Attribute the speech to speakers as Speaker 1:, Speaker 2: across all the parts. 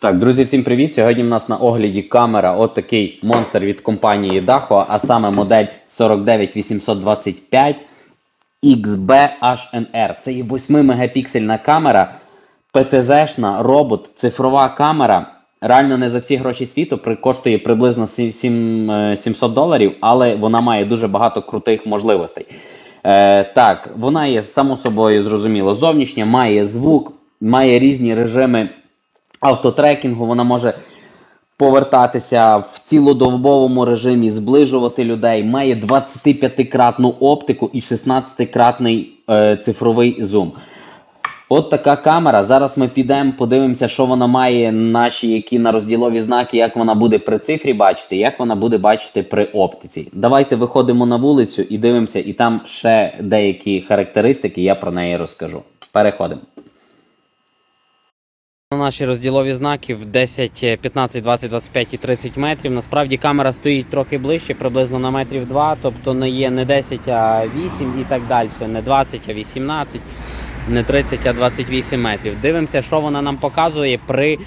Speaker 1: Так, друзі, всім привіт! Сьогодні в нас на огляді камера от такий монстр від компанії Daho, а саме модель 49825 XB HNR. Це є 8 мегапіксельна камера, ПТЗ-шна, робот, цифрова камера. Реально не за всі гроші світу коштує приблизно сім- сім, е, 700 доларів, але вона має дуже багато крутих можливостей. Е, так, вона є само собою зрозуміло зовнішня, має звук, має різні режими автотрекінгу, вона може повертатися в цілодовбовому режимі, зближувати людей, має 25-кратну оптику і 16-кратний е, цифровий зум. От така камера. Зараз ми підемо, подивимося, що вона має, наші які на розділові знаки, як вона буде при цифрі бачити, як вона буде бачити при оптиці. Давайте виходимо на вулицю і дивимося, і там ще деякі характеристики, я про неї розкажу. Переходимо. Наші розділові знаки в 10, 15, 20, 25 і 30 метрів. Насправді камера стоїть трохи ближче, приблизно на метрів 2, тобто не є не 10, а 8 і так далі, не 20, а 18, не 30, а 28 метрів. Дивимося, що вона нам показує при,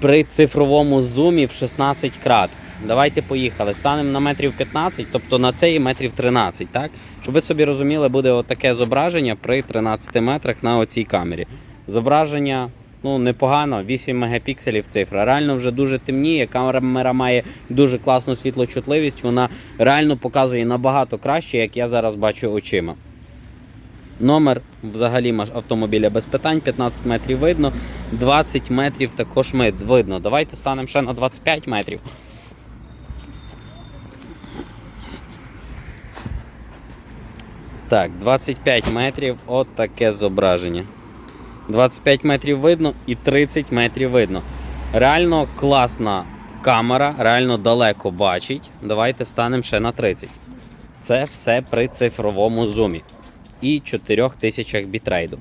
Speaker 1: при цифровому зумі в 16 крат. Давайте поїхали. Станемо на метрів 15, тобто на цей метрів 13, так? Щоб ви собі розуміли, буде отаке зображення при 13 метрах на оцій камері. Зображення ну непогано, 8 мегапікселів цифра. Реально вже дуже темніє. Камера має дуже класну світлочутливість. Вона реально показує набагато краще, як я зараз бачу очима. Номер взагалі автомобіля без питань, 15 метрів видно, 20 метрів також видно. Давайте станемо ще на 25 метрів. Так, 25 метрів, от таке зображення. 25 метрів видно і 30 метрів видно. Реально класна камера, реально далеко бачить. Давайте станемо ще на 30. Це все при цифровому зумі і 4000 бітрейду.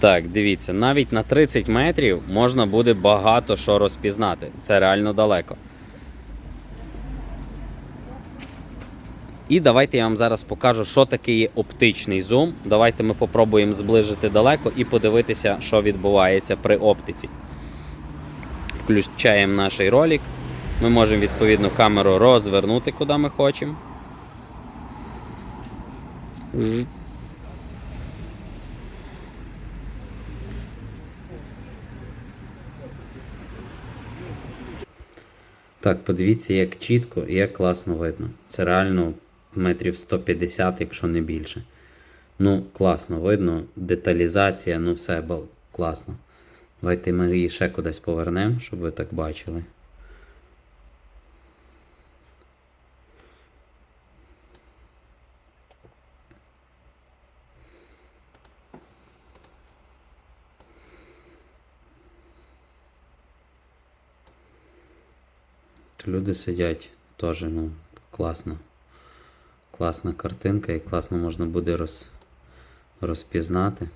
Speaker 1: Так, дивіться, навіть на 30 метрів можна буде багато що розпізнати. Це реально далеко. І давайте я вам зараз покажу, що таке є оптичний зум. Давайте ми попробуємо зближити далеко і подивитися, що відбувається при оптиці. Включаємо наш ролик. Ми можемо відповідно камеру розвернути, куди ми хочемо. Так, подивіться, як чітко і як класно видно. Це реально метрів 150, якщо не більше. Ну, класно видно, деталізація, ну все було класно. Давайте ми її ще кудись повернемо, щоб ви так бачили. Люди сидять теж, ну, класно. Класна картинка і класно можна буде роз, розпізнати.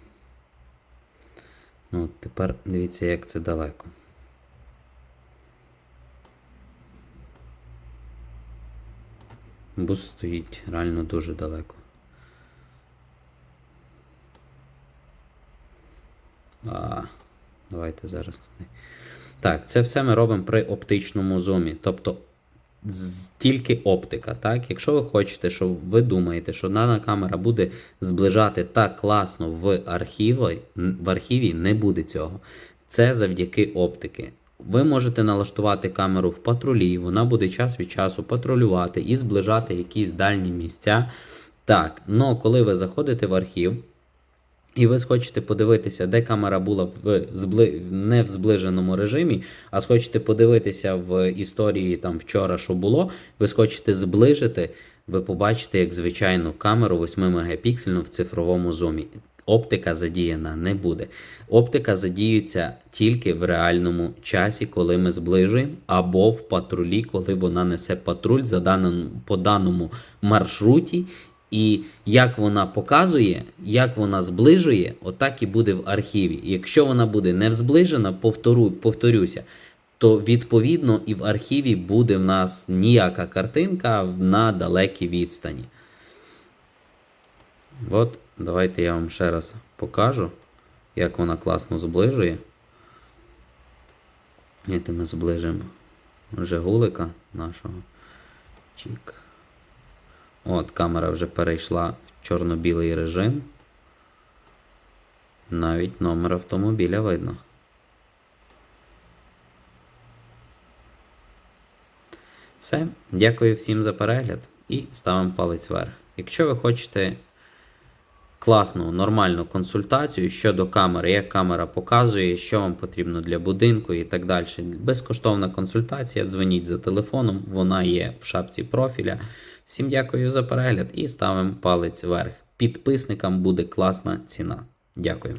Speaker 1: Ну, тепер дивіться, як це далеко. Бус стоїть реально дуже далеко. А, давайте зараз туди. Так, це все ми робимо при оптичному зумі. Тобто тільки оптика. Так? Якщо ви хочете, що ви думаєте, що дана камера буде зближати так класно в архіві, в архіві не буде цього. Це завдяки оптики. Ви можете налаштувати камеру в патрулі, вона буде час від часу патрулювати і зближати якісь дальні місця. Так, але коли ви заходите в архів, і ви схочете подивитися, де камера була в збли... не в зближеному режимі, а схочете подивитися в історії там вчора, що було, ви схочете зближити, ви побачите, як звичайну камеру 8 мегапіксельну в цифровому зумі. Оптика задіяна не буде. Оптика задіюється тільки в реальному часі, коли ми зближуємо, або в патрулі, коли вона несе патруль за даним, по даному маршруті. І як вона показує, як вона зближує, отак і буде в архіві. Якщо вона буде не зближена, повторю, повторюся, то відповідно і в архіві буде в нас ніяка картинка на далекій відстані. От, давайте я вам ще раз покажу, як вона класно зближує. Давайте ми зближимо Жигулика нашого. Чік. От, камера вже перейшла в чорно-білий режим. Навіть номер автомобіля видно. Все. Дякую всім за перегляд і ставимо палець вверх. Якщо ви хочете класну, нормальну консультацію щодо камери, як камера показує, що вам потрібно для будинку і так далі. Безкоштовна консультація, дзвоніть за телефоном, вона є в шапці профіля. Всім дякую за перегляд і ставимо палець вверх. Підписникам буде класна ціна. Дякую.